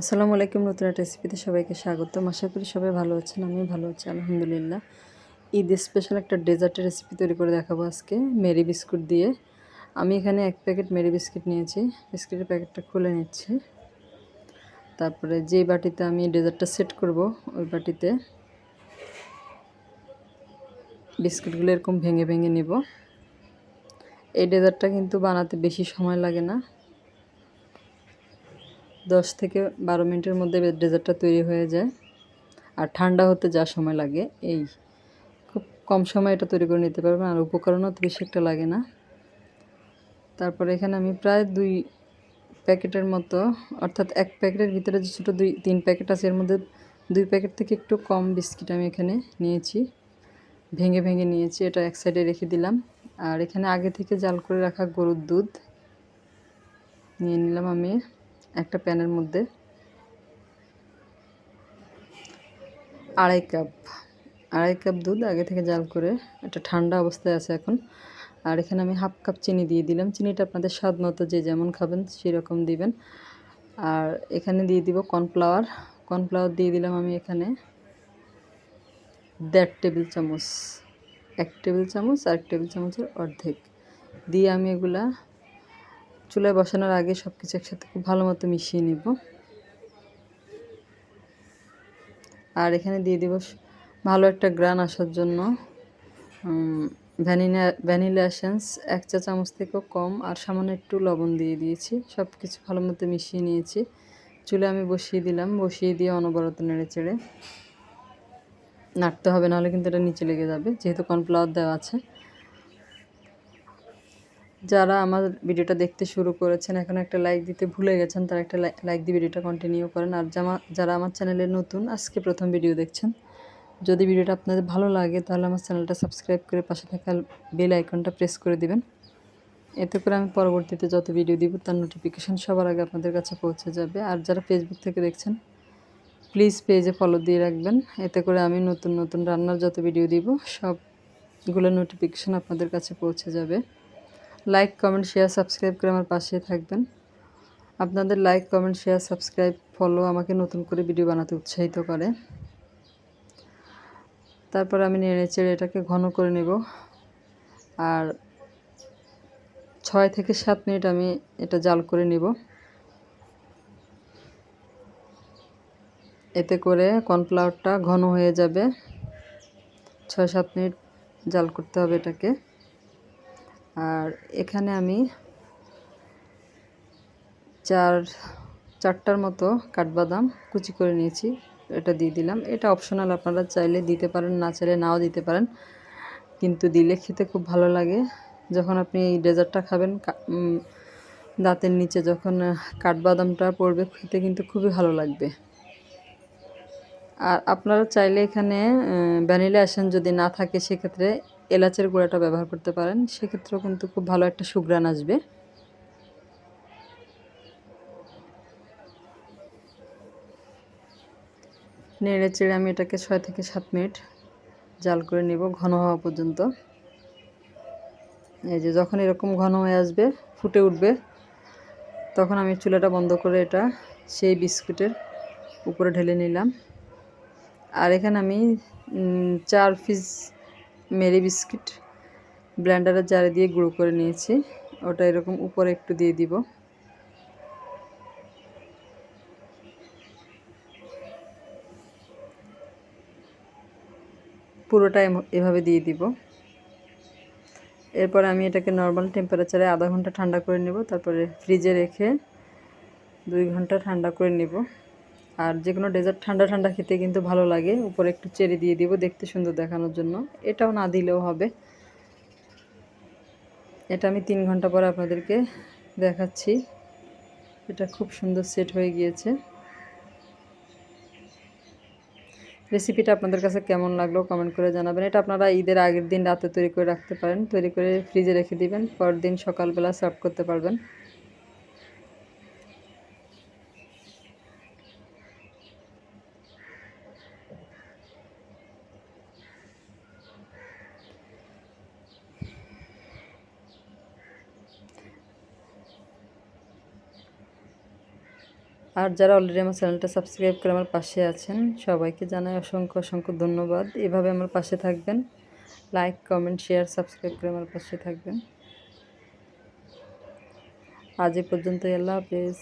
আসসালামু আলাইকুম, নতুন একটা রেসিপিতে সবাইকে স্বাগতম। আশা করি সবাই ভালো আছেন আমি ভালো আছি, আলহামদুলিল্লাহ। ঈদ স্পেশাল একটা ডেজার্টের রেসিপি তৈরি করে দেখাবো আজকে, মেরি বিস্কুট দিয়ে। আমি এখানে এক প্যাকেট মেরি বিস্কিট নিয়েছি, বিস্কিটের প্যাকেটটা খুলে নিচ্ছি। তারপরে যে বাটিতে আমি ডেজার্টটা সেট করব, ওই বাটিতে বিস্কিটগুলো এরকম ভেঙে ভেঙে নিব। এই ডেজার্টটা কিন্তু বানাতে বেশি সময় লাগে না। দশ থেকে বারো মিনিটের মধ্যে ডেজার্টটা তৈরি হয়ে যায়। আর ঠান্ডা হতে যা সময় লাগে, এই খুব কম সময় এটা তৈরি করে নিতে পারবেন। আর উপকরণও তো বেশি একটা লাগে না। তারপরে এখানে আমি প্রায় দুই প্যাকেটের মতো, অর্থাৎ এক প্যাকেটের ভিতরে যে ছোটো দুই, তিন প্যাকেট আছে, এর মধ্যে দুই প্যাকেট থেকে একটু কম বিস্কিট আমি এখানে নিয়েছি। ভেঙে ভেঙে নিয়েছি, এটা এক সাইডে রেখে দিলাম। আর এখানে আগে থেকে জাল করে রাখা গরুর দুধ নিয়ে নিলাম আমি। একটা প্যানের মধ্যে আড়াই কাপ আড়াই কাপ দুধ, আগে থেকে জাল করে, এটা ঠান্ডা অবস্থায় আছে এখন। আর এখানে আমি হাফ কাপ চিনি দিয়ে দিলাম। চিনিটা আপনাদের স্বাদ মতো যে যেমন খাবেন, সেরকম দিবেন। আর এখানে দিয়ে দিব কর্নফ্লাওয়ার। কর্নফ্লাওয়ার দিয়ে দিলাম আমি এখানে দেড় টেবিল চামচ, এক টেবিল চামচ আর টেবিল চামচের অর্ধেক। দিয়ে আমি এগুলা চুলায় বসানোর আগে সব কিছু একসাথে খুব ভালো মতো মিশিয়ে নিব। আর এখানে দিয়ে দিব ভালো একটা গ্রান আসার জন্য ভ্যানিলা ভ্যানিলা এসেন্স, এক চা চামচ থেকেও কম, আর সামান্য একটু লবণ দিয়ে দিয়েছি। সব কিছু ভালো মতো মিশিয়ে নিয়েছি। চুলে আমি বসিয়ে দিলাম, বসিয়ে দিয়ে অনবরত নেড়ে চেড়ে নাড়তে হবে, নাহলে কিন্তু এটা নিচে লেগে যাবে, যেহেতু কর্নফ্লাওয়ার দেওয়া আছে। যারা আমার ভিডিওটা দেখতে শুরু করেছেন, এখন একটা লাইক দিতে ভুলে গেছেন, তারা একটা লাইক দিয়ে ভিডিওটা কন্টিনিউ করেন। আর যারা আমার চ্যানেলে নতুন, আজকে প্রথম ভিডিও দেখছেন, যদি ভিডিওটা আপনাদের ভালো লাগে, তাহলে আমার চ্যানেলটা সাবস্ক্রাইব করে পাশে থাকা বেল আইকনটা প্রেস করে দিবেন। এতে করে আমি পরবর্তীতে যত ভিডিও দিব, তার নোটিফিকেশান সবার আগে আপনাদের কাছে পৌঁছে যাবে। আর যারা ফেসবুক থেকে দেখছেন প্লিজ পেজে ফলো দিয়ে রাখবেন। এতে করে আমি নতুন নতুন রান্নার যত ভিডিও দিব, সবগুলো নোটিফিকেশান আপনাদের কাছে পৌঁছে যাবে। লাইক কমেন্ট শেয়ার সাবস্ক্রাইব করে আমার পাশে থাকবেন। আপনাদের like comment share subscribe follow আমাকে নতুন করে ভিডিও বানাতে উৎসাহিত করে। তারপর আমি নেড়ে চেড়ে এটাকে ঘন করে নেব। আর ছয় থেকে সাত মিনিট আমি এটা জাল করে নেব। এতে করে কর্নফ্লাওয়ারটা ঘন হয়ে যাবে। ছয় সাত মিনিট জাল করতে হবে এটাকে। আর এখানে আমি চার, চারটার মতো কাঠবাদাম কুচি করে নিয়েছি, এটা দিয়ে দিলাম। এটা অপশনাল আপনারা চাইলে দিতে পারেন, না চাইলে নাও দিতে পারেন, কিন্তু দিলে খেতে খুব ভালো লাগে। যখন আপনি এই ডেজার্টটা খাবেন দাঁতের নিচে যখন কাঠবাদামটা পড়বে, খেতে কিন্তু খুবই ভালো লাগবে। আর আপনারা চাইলে এখানে ভ্যানিলা এসেন যদি না থাকে, সেক্ষেত্রে এলাচের গুঁড়াটা ব্যবহার করতে পারেন, সেক্ষেত্রেও কিন্তু খুব ভালো একটা সুগ্রান আসবে। নেড়ে চেড়ে আমি এটাকে ছয় থেকে সাত মিনিট জাল করে নেব ঘন হওয়া পর্যন্ত। এই যে যখন এরকম ঘন হয়ে আসবে, ফুটে উঠবে, তখন আমি চুলাটা বন্ধ করে এটা সেই বিস্কুটের উপরে ঢেলে নিলাম। আর এখানে আমি চার পিস মেরি বিস্কিট ব্লেন্ডারের জারে দিয়ে গুঁড়ো করে নিয়েছি। ওটা এরকম উপরে একটু দিয়ে দিব। পুরোটা এভাবে দিয়ে দিব। এরপর আমি এটাকে নর্মাল টেম্পারেচারে আধা ঘণ্টা ঠান্ডা করে নেব। তারপরে ফ্রিজে রেখে দুই ঘণ্টা ঠান্ডা করে নেব। আর যে কোনো ডেজার্ট ঠান্ডা ঠান্ডা খেতে কিন্তু ভালো লাগে। উপরে একটু চেরি দিয়ে দিব দেখতে সুন্দর দেখানোর জন্য। এটাও না দিলেও হবে। এটা আমি তিন ঘণ্টা পরে আপনাদেরকে দেখাচ্ছি। এটা খুব সুন্দর সেট হয়ে গিয়েছে। রেসিপিটা আপনাদের কাছে কেমন লাগল কমেন্ট করে জানাবেন। এটা আপনারা ঈদের আগের দিন রাতে তৈরি করে রাখতে পারেন। তৈরি করে ফ্রিজে রেখে দিবেন। পরের দিন সকালবেলা সার্ভ করতে পারবেন। আর যারা অলরেডি আমার চ্যানেলটা সাবস্ক্রাইব করে আমার পাশে আছেন, সবাইকে জানাই অসংখ্য অসংখ্য ধন্যবাদ। এভাবে আমার পাশে থাকবেন। লাইক কমেন্ট শেয়ার সাবস্ক্রাইব করে আমার পাশে থাকবেন। আজ এ পর্যন্ত আল্লাহ হাফেজ।